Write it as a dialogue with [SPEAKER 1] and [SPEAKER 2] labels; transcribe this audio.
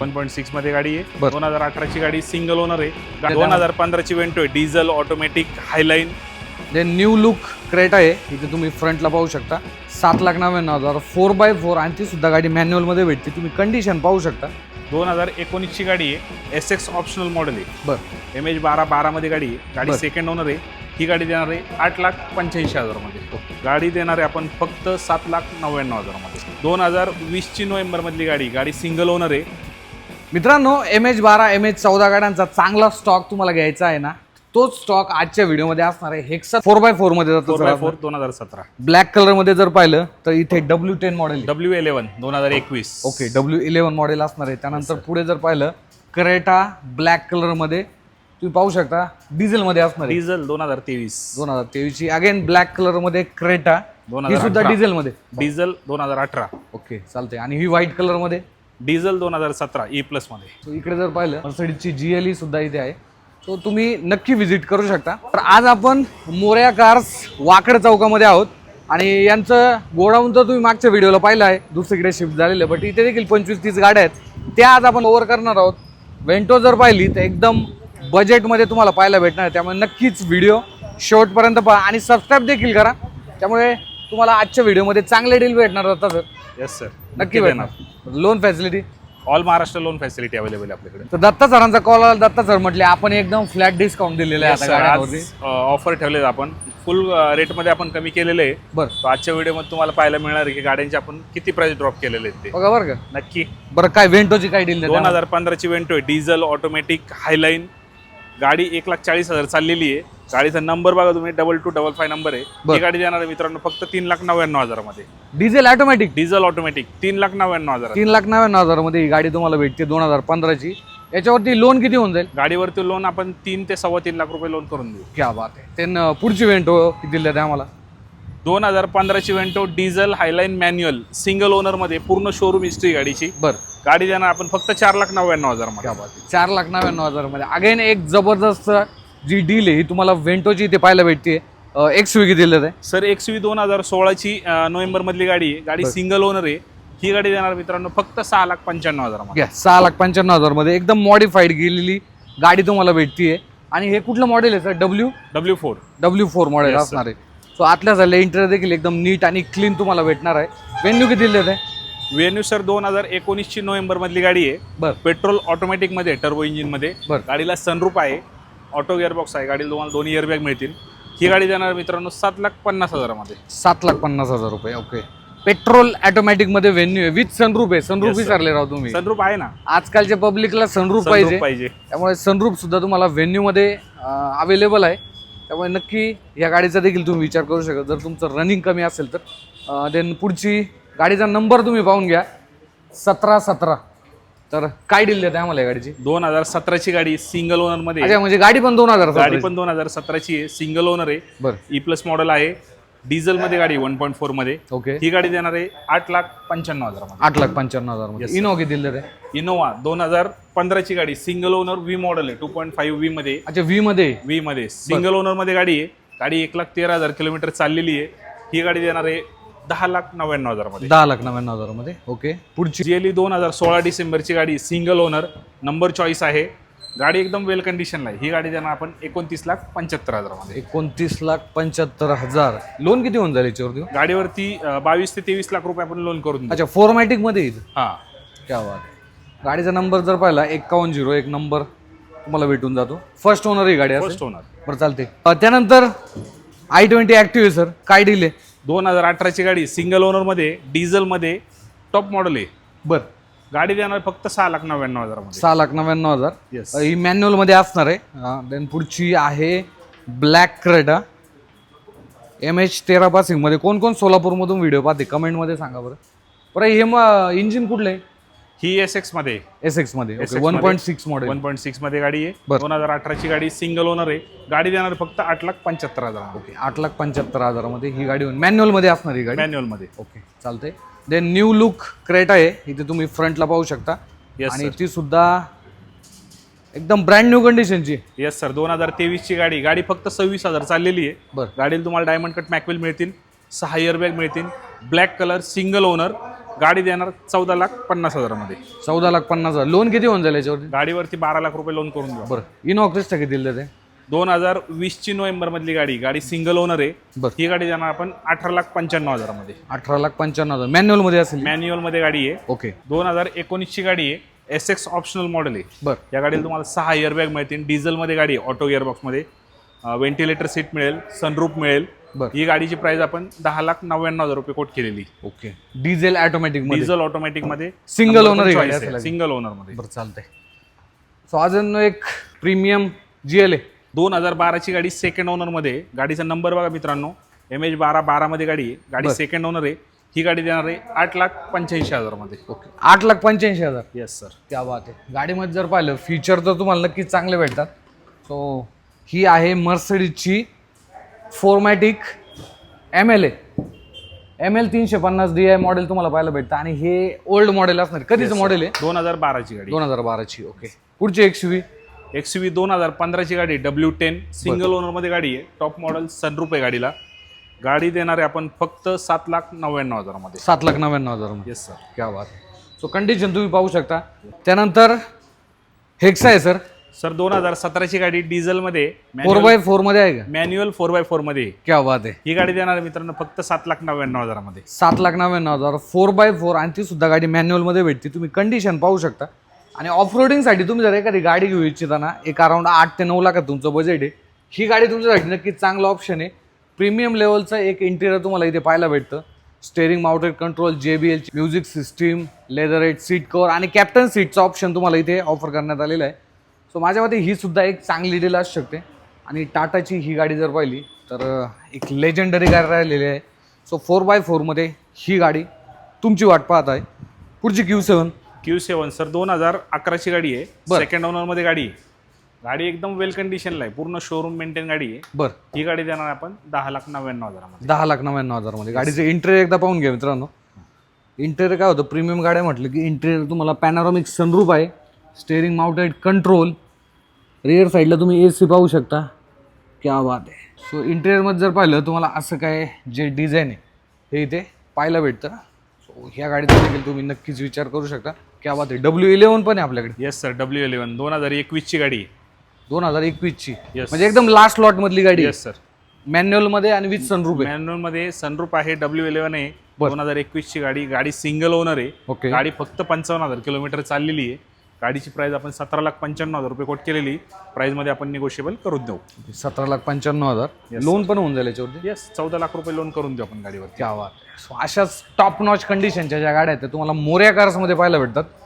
[SPEAKER 1] One point सिक्समध्ये गाडी आहे.
[SPEAKER 2] बरं.
[SPEAKER 1] दोन हजार अठराची गाडी सिंगल ओनर आहे. दोन हजार पंधराची वेंटो आहे diesel automatic highline
[SPEAKER 2] then new look Creta आहे. इथे तुम्ही फ्रंटला पाहू शकता. सात लाख नव्याण्णव हजार फोर बाय फोर आणि ती सुद्धा गाडी मॅन्युअलमध्ये भेटते. तुम्ही कंडिशन पाहू शकता.
[SPEAKER 1] दोन हजार एकोणीसची गाडी आहे. एस एक्स ऑप्शनल मॉडेल आहे.
[SPEAKER 2] बरं.
[SPEAKER 1] एम एच बारा बारामध्ये गाडी आहे. गाडी
[SPEAKER 2] बरं.
[SPEAKER 1] सेकंड ओनर आहे. ही गाडी देणार आहे आठ लाख पंच्याऐंशी हजारमध्ये. गाडी देणार आहे आपण फक्त सात लाख नव्याण्णव हजारमध्ये. दोन हजार वीसची नोव्हेंबरमधली गाडी गाडी सिंगल ओनर आहे.
[SPEAKER 2] मित्रांनो एम एच बारा एम एच चौदा गाड्यांचा चांगला स्टॉक तुम्हाला घ्यायचा आहे ना तोच स्टॉक आजच्या व्हिडिओमध्ये असणार आहे. हेक्सा फोर बाय फोरमध्ये
[SPEAKER 1] फोर बाय
[SPEAKER 2] जातो
[SPEAKER 1] फोर दोन हजार सतरा.
[SPEAKER 2] ब्लॅक कलरमध्ये जर पाहिलं तर इथे W ten model
[SPEAKER 1] W eleven दोन हजार एकवीस.
[SPEAKER 2] ओके डब्ल्यू इलेव्हन मॉडेल असणार आहे. त्यानंतर पुढे जर पाहिलं क्रेटा ब्लॅक कलरमध्ये तुम्ही पाहू शकता डिझेल मध्ये असणार
[SPEAKER 1] डिझेल दोन हजार तेवीस.
[SPEAKER 2] दोन हजार तेवीसची अगेन ब्लॅक कलरमध्ये क्रेटा
[SPEAKER 1] दोन
[SPEAKER 2] ही
[SPEAKER 1] हजार
[SPEAKER 2] सुद्धा. डिझेल मध्ये.
[SPEAKER 1] डिझेल दोन हजार अठरा.
[SPEAKER 2] ओके चालते आणि ही व्हाईट कलरमध्ये
[SPEAKER 1] डिझेल दोन हजार सतरा e ई
[SPEAKER 2] प्लसमध्ये. इकडे जर पाहिलं मर्सडीजची जी एल सुद्धा इथे आहे. सो तुम्ही नक्की व्हिजिट करू शकता. तर आज आपण मोर्या कार्स वाकड चौकामध्ये आहोत. आणि यांचं गोडाऊन तर तुम्ही मागच्या व्हिडिओला पाहिलं आहे. दुसरीकडे शिफ्ट झालेलं बट इथे देखील पंचवीस तीस गाड्या आहेत. त्या आज आपण ओव्हर करणार आहोत. वेंटो जर पाहिली तर एकदम बजेटमध्ये तुम्हाला पाहायला भेटणार आहे. त्यामुळे नक्कीच व्हिडिओ शेवटपर्यंत पहा. आणि सबस्क्राईब देखील करा. त्यामुळे तुम्हाला आजच्या व्हिडिओमध्ये चांगले डील भेटणार होता सर
[SPEAKER 1] येस सर
[SPEAKER 2] नक्की भेटणार. Loan facility
[SPEAKER 1] all Maharashtra loan facility available आहे आपल्याकडे.
[SPEAKER 2] तर दत्ता सरांचा कॉल आला दत्ता सर म्हटले आपण एकदम फ्लॅट डिस्काउंट दिलेला आहे आता. गाड्यांवरती.
[SPEAKER 1] ऑफर ठेवले आपण. फुल रेटमध्ये आपण कमी केलेले आहे.
[SPEAKER 2] बरं.
[SPEAKER 1] तो आजच्या व्हिडिओमध्ये तुम्हाला पाहायला मिळणार आहे की गाड्यांचे आपण किती प्राइस ड्रॉप केलेले आहेत ते.
[SPEAKER 2] बघा बरं का.
[SPEAKER 1] नक्की.
[SPEAKER 2] बरं काय वेंटोची काय डील
[SPEAKER 1] दोन हजार पंधराची वेंटो आहे. डिझेल ऑटोमॅटिक हायलाईन गाडी एक लाख चाळीस हजार चाललेली आहे. गाडीचा नंबर बघा तुम्ही double two double five number आहे. ही गाडी देणार आहे मित्रांनो फक्त तीन लाख नव्याण्णव हजारामध्ये.
[SPEAKER 2] डिझेल ऑटोमॅटिक
[SPEAKER 1] डिझेल ऑटोमॅटिक तीन लाख नव्याण्णव हजार
[SPEAKER 2] तीन लाख नव्याण्णव हजारमध्ये ही गाडी तुम्हाला भेटते दोन हजार पंधराची. याच्यावरती लोन किती होऊन जाईल?
[SPEAKER 1] गाडीवरती लोन आपण तीन ते सव्वा तीन लाख रुपये लोन करून देऊ.
[SPEAKER 2] क्या बात आहे. ते न- पुढची वेंटो किती दिली आहे आम्हाला?
[SPEAKER 1] दोन हजार पंधराची Vento diesel highline manual single ओनरमध्ये पूर्ण शोरूम हिस्ट्री गाडीची.
[SPEAKER 2] बरं.
[SPEAKER 1] गाडी देणार आपण फक्त चार लाख नव्याण्णव
[SPEAKER 2] आहे. चार लाख नव्याण्णव हजारमध्ये. अगेन एक जबरदस्त जी डील आहे ही तुम्हाला वेंटोची इथे पाहायला भेटते एक्स किती दिलेलं आहे.
[SPEAKER 1] सर एक्स व्ही दोन हजार सोळाची नोव्हेंबर मधली गाडी आहे. गाडी सिंगल ओनर आहे. ही गाडी देणार मित्रांनो फक्त सहा लाख पंच्याण्णव हजार
[SPEAKER 2] सहा लाख पंच्याण्णव हजारमध्ये. एकदम मॉडिफाईड गेलेली गाडी तुम्हाला भेटतीये. आणि हे कुठलं मॉडेल आहे sir? W
[SPEAKER 1] W four
[SPEAKER 2] W four model. असणार आहे. सो आतल्या झाले इंटर देखील एकदम नीट आणि क्लीन तुम्हाला भेटणार आहे. वेन्यू किती दिले ते
[SPEAKER 1] वेन्यू सर दोन हजार एकोणीसची नोव्हेंबर मधली गाडी आहे.
[SPEAKER 2] बर.
[SPEAKER 1] पेट्रोल ऑटोमॅटिकमध्ये टर्बो इंजिनमध्ये.
[SPEAKER 2] बर.
[SPEAKER 1] गाडीला सनरूप आहे. ऑटो गिअरबॉक्स आहे. गाडीला तुम्हाला दोन्ही इयरबॅग मिळतील. ही गाडी देणार मित्रांनो सात लाख पन्नास हजारामध्ये.
[SPEAKER 2] सात लाख पन्नास हजार रुपये ओके पेट्रोल ऑटोमॅटिकमध्ये वेन्यू आहे. विथ सनरूप आहे. Sunroof
[SPEAKER 1] Yes, sir.
[SPEAKER 2] विचारले राव तुम्ही.
[SPEAKER 1] सनरूप आहे ना?
[SPEAKER 2] आजकालच्या पब्लिकला सनरूप
[SPEAKER 1] Sunroof
[SPEAKER 2] पाहिजे.
[SPEAKER 1] पाहिजे.
[SPEAKER 2] त्यामुळे सनरूप सुद्धा तुम्हाला व्हेन्यू मध्ये अवेलेबल आहे. त्यामुळे नक्की या गाडीचा देखील तुम्ही विचार करू शकता. जर तुमचं रनिंग कमी असेल तर देन पुढची गाडीचा नंबर तुम्ही पाहून घ्या. सतरा सतरा. तर काय डील देते आम्हाला या गाडीची?
[SPEAKER 1] दोन हजार सतराची गाडी सिंगल
[SPEAKER 2] ओनरमध्ये म्हणजे गाडी पण दोन हजार
[SPEAKER 1] गाडी पण दोन हजार सतराची आहे. सिंगल ओनर आहे.
[SPEAKER 2] बरं.
[SPEAKER 1] ई प्लस मॉडेल आहे. डिझेल मध्ये गाडी वन पॉईंट फोरमध्ये.
[SPEAKER 2] ओके
[SPEAKER 1] ही गाडी देणार आहे आठ लाख पंच्याण्णव हजारामध्ये.
[SPEAKER 2] आठ लाख पंच्याण्णव हजारमध्ये इनो किती दिले ते
[SPEAKER 1] इनोवा दोन हजार पंधराची गाडी सिंगल ओनर व्ही मॉडेल आहे टू पॉईंट फाईव्ह व्ही मध्ये.
[SPEAKER 2] अच्छा व्ही मध्ये?
[SPEAKER 1] व्ही मध्ये. सिंगल ओनरमध्ये गाडी आहे. गाडी एक लाख तेरा हजार किलोमीटर चाललेली आहे. ही गाडी देणार आहे दहा लाख नव्याण्णव हजारामध्ये.
[SPEAKER 2] दहा लाख नव्याण्णव हजारमध्ये ओके पुढची
[SPEAKER 1] जीएलई दोन हजार सोळा डिसेंबरची गाडी सिंगल ओनर नंबर चॉईस आहे. गाडी एकदम वेल कंडिशनला आहे. ही गाडी देणार आपण एकोणतीस लाख पंच्याहत्तर हजारामध्ये.
[SPEAKER 2] एकोणतीस लाख पंच्याहत्तर हजार. लोन किती होऊन जाईल याच्यावरती?
[SPEAKER 1] गाडीवरती अं, बावीस ते तेवीस लाख रुपये आपण लोन करून देऊ.
[SPEAKER 2] अच्छा फॉर्मॅटिकमध्ये येईल?
[SPEAKER 1] हा.
[SPEAKER 2] क्या बात. गाडीचा नंबर जर पाहिला एक्कावन्न झिरो एक नंबर तुम्हाला भेटून जातो. फर्स्ट ओनर ही गाडी असेल.
[SPEAKER 1] फर्स्ट ओनर
[SPEAKER 2] बरं चालते अ, त्यानंतर आय ट्वेंटी ॲक्टिव्ह आहे सर काय डील आहे?
[SPEAKER 1] दोन हजार अठराची गाडी सिंगल ओनरमध्ये डिझेलमध्ये टॉप मॉडेल आहे.
[SPEAKER 2] बरं.
[SPEAKER 1] गाडी देणार फक्त सहा लाख नव्याण्णव हजारामध्ये.
[SPEAKER 2] सहा लाख नव्याण्णव हजार.
[SPEAKER 1] येस
[SPEAKER 2] ही मॅन्युअलमध्ये असणार आहे. देन पुढची आहे ब्लॅक क्रेटा एम एच तेरा पासिंगमध्ये कोण कोण सोलापूरमधून व्हिडिओ पाहते? कमेंटमध्ये सांगा बरं. बरं हे मग इंजिन कुठलं? आहे
[SPEAKER 1] ही एस एक्समध्ये.
[SPEAKER 2] एस एक्समध्ये.
[SPEAKER 1] SX वनमध्ये.
[SPEAKER 2] Point six model
[SPEAKER 1] one point सिक्समध्ये गाडी आहे.
[SPEAKER 2] बरं.
[SPEAKER 1] दोन हजार अठराची गाडी सिंगल ओनर आहे. गाडी देणार फक्त आठ लाख पंच्याहत्तर हजार.
[SPEAKER 2] ओके आठ लाख पंच्याहत्तर हजारामध्ये ही गाडी मॅन्युअलमध्ये असणार ही गाडी.
[SPEAKER 1] मॅन्युअलमध्ये.
[SPEAKER 2] ओके चालते देन न्यू लुक क्रेट आहे. इथे तुम्ही फ्रंटला पाहू शकता.
[SPEAKER 1] Yes,
[SPEAKER 2] आणि ती सुद्धा एकदम ब्रँड न्यू कंडिशनची
[SPEAKER 1] येस सर दोन हजार तेवीसची गाडी. गाडी फक्त सव्वीस हजार चाललेली आहे.
[SPEAKER 2] बरं.
[SPEAKER 1] गाडीला तुम्हाला डायमंड कट मॅकवेल मिळतील सहा इयरबॅग मिळतील ब्लॅक कलर सिंगल ओनर गाडी देणार चौदा लाख पन्नास हजारामध्ये.
[SPEAKER 2] चौदा लाख पन्नास हजार. लोन किती होऊन जाईल याच्यावरती?
[SPEAKER 1] गाडीवरती बारा लाख रुपये लोन करून देऊ
[SPEAKER 2] बरं. इनोवा क्रिस्टा किती दिलं ते?
[SPEAKER 1] दोन हजार वीसची नोव्हेंबर मधली गाडी गाडी सिंगल ओनर आहे. ही गाडी देणार आपण अठरा लाख पंच्याण्णव हजारामध्ये.
[SPEAKER 2] अठरा लाख पंच्याण्णव हजार. मॅन्युअलमध्ये असेल
[SPEAKER 1] मॅन्युअलमध्ये गाडी आहे.
[SPEAKER 2] ओके.
[SPEAKER 1] दोन हजार एकोणीसची गाडी आहे. एस एक्स ऑप्शनल मॉडेल आहे.
[SPEAKER 2] बरं.
[SPEAKER 1] या गाडीला तुम्हाला सहा इयरबॅग मिळतील. डिझेलमध्ये गाडी आहे ऑटो गिअरबॉक्समध्ये व्हेंटिलेटर सीट मिळेल सनरूप मिळेल.
[SPEAKER 2] बरं.
[SPEAKER 1] ही गाडीची प्राइस आपण दहा लाख नव्याण्णव हजार रुपये कोट केलेली
[SPEAKER 2] ओके. डिझेल ऑटोमॅटिकमध्ये?
[SPEAKER 1] डिझेल
[SPEAKER 2] ऑटोमॅटिकमध्ये गाडी असेल.
[SPEAKER 1] सिंगल ओनरमध्ये.
[SPEAKER 2] बरं चालतंय. सो अजून एक प्रीमियम जी एल आहे
[SPEAKER 1] दोन हजार बाराची गाडी सेकंड ओनरमध्ये. आहे. गाडीचा नंबर बघा मित्रांनो. एम एच बारा बारा मध्ये गाडी आहे गाडी सेकंड ओनर आहे. ही गाडी देणार आहे आठ लाख पंच्याऐंशी हजारमध्ये
[SPEAKER 2] ओके. आठ लाख पंच्याऐंशी हजार.
[SPEAKER 1] येस सर
[SPEAKER 2] क्या बात आहे. गाडीमध्ये जर पाहिलं फीचर तर तुम्हाला नक्कीच चांगले भेटतात. सो ही आहे मर्सडीजची formatic M L A M L तीनशे पन्नास डी आय मॉडेल तुम्हाला पाहायला भेटतं. आणि हे ओल्ड मॉडेल असणार. कधीचं मॉडेल आहे?
[SPEAKER 1] दोन हजार बाराची गाडी.
[SPEAKER 2] दोन हजार बाराची. ओके पुढची एक्स व्ही
[SPEAKER 1] एक्स व्ही दोन हजार पंधराची गाडी डब्ल्यू टेन सिंगल ओनरमध्ये गाडी आहे. टॉप मॉडेल सनरूप आहे गाडीला. गाडी देणार आहे आपण फक्त सात लाख नव्याण्णव हजारामध्ये.
[SPEAKER 2] सात लाख नव्याण्णव हजार
[SPEAKER 1] येस सर
[SPEAKER 2] क्या बात. सो कंडिशन तुम्ही पाहू शकता. त्यानंतर हेक्सा आहे सर
[SPEAKER 1] सर दोन हजार सतराची गाडी डिझेलमध्ये
[SPEAKER 2] फोर बाय फोरमध्ये आहे का?
[SPEAKER 1] मॅन्युअल फोर बाय फोरमध्ये.
[SPEAKER 2] क्या बात आहे.
[SPEAKER 1] ही गाडी देणार आहे मित्रांनो फक्त सात लाख नव्याण्णव हजारामध्ये.
[SPEAKER 2] सात लाख नव्याण्णव हजार फोर बाय फोर आणि ती सुद्धा गाडी मॅन्युअलमध्ये भेटते. तुम्ही कंडिशन पाहू शकता. आणि ऑफ रोडिंगसाठी तुम्ही जर एखादी गाडी घेऊ इच्छिता ना एक अराउंड आठ ते नऊ लाखात तुमचं बजेट आहे ही गाडी तुमच्यासाठी नक्कीच चांगलं ऑप्शन आहे. प्रीमियम लेवलचं एक इंटेरियर तुम्हाला इथे पाहायला भेटतं. Steering mounted control J B एलची music system leatherette seat cover आणि कॅप्टन सीटचं ऑप्शन तुम्हाला इथे ऑफर करण्यात आलेलं आहे. सो माझ्या मते ही सुद्धा एक चांगली डील असू शकते. आणि टाटाची ही गाडी जर पाहिली तर एक लेजेंडरी गाडी राहिलेली आहे. सो फोर बाय फोरमध्ये ही गाडी तुमची वाट पाहत आहे. पुढची Q seven
[SPEAKER 1] Q seven sir दोन हजार अकराची गाडी आहे.
[SPEAKER 2] बरं.
[SPEAKER 1] सेकंड ओनरमध्ये गाडी आहे. गाडी एकदम वेल कंडिशनला आहे. पूर्ण शोरूम मेंटेन गाडी आहे.
[SPEAKER 2] बरं.
[SPEAKER 1] ही गाडी देणार आहे आपण दहा लाख नव्याण्णव हजारामध्ये.
[SPEAKER 2] दहा लाख नव्याण्णव हजारमध्ये. गाडीचं इंटेरियर एकदा पाहून घ्या मित्रांनो. इंटेरियर काय होतं? प्रीमियम गाड्या म्हटलं की इंटेरियर तुम्हाला पॅनारॉमिक सनरूप आहे. स्टेअरिंग माउंटेड कंट्रोल रिअर साईडला तुम्ही ए सी पाहू शकता. क्या बात आहे. सो इंटेरियरमध्ये जर पाहिलं तुम्हाला असं काय जे डिझाईन आहे हे इथे पाहायला भेटतं. सो ह्या गाडीचा देखील तुम्ही नक्कीच विचार करू शकता. क्या बात आहे. डब्ल्यू इलेवन पण आहे आपल्याकडे.
[SPEAKER 1] येस सर डब्ल्यू इलेव्हन दोन हजार एकवीसची गाडी आहे.
[SPEAKER 2] दोन हजार एकवीसची.
[SPEAKER 1] Yes.
[SPEAKER 2] म्हणजे एकदम लास्ट लॉटमधली गाडी आहे.
[SPEAKER 1] येस सर
[SPEAKER 2] मॅन्युअलमध्ये आणि विथ सनरूप आहे.
[SPEAKER 1] मॅन्युअलमध्ये सनरूप आहे डब्ल्यू इलेव्हन आहे.
[SPEAKER 2] बरं.
[SPEAKER 1] दोन हजार एकवीस ची गाडी. गाडी सिंगल ओनर आहे.
[SPEAKER 2] ओके
[SPEAKER 1] गाडी फक्त पंचावन्न हजार किलोमीटर चाललेली आहे. गाडीची प्राइस आपण सतरा लाख पंच्याण्णव हजार रुपये कोट केलेली. प्राइसमध्ये आपण निगोशिएबल करून देऊ.
[SPEAKER 2] सतरा लाख पंच्याण्णव हजार. लोन पण होऊन जाईल याच्यावरती?
[SPEAKER 1] येस चौदा लाख रुपये लोन करून देऊ आपण गाडीवर
[SPEAKER 2] क्या बात. सो अशाच टॉप नॉच कंडिशनच्या ज्या गाड्या आहेत त्या तुम्हाला मोऱ्या कार्समध्ये पाहायला भेटतात.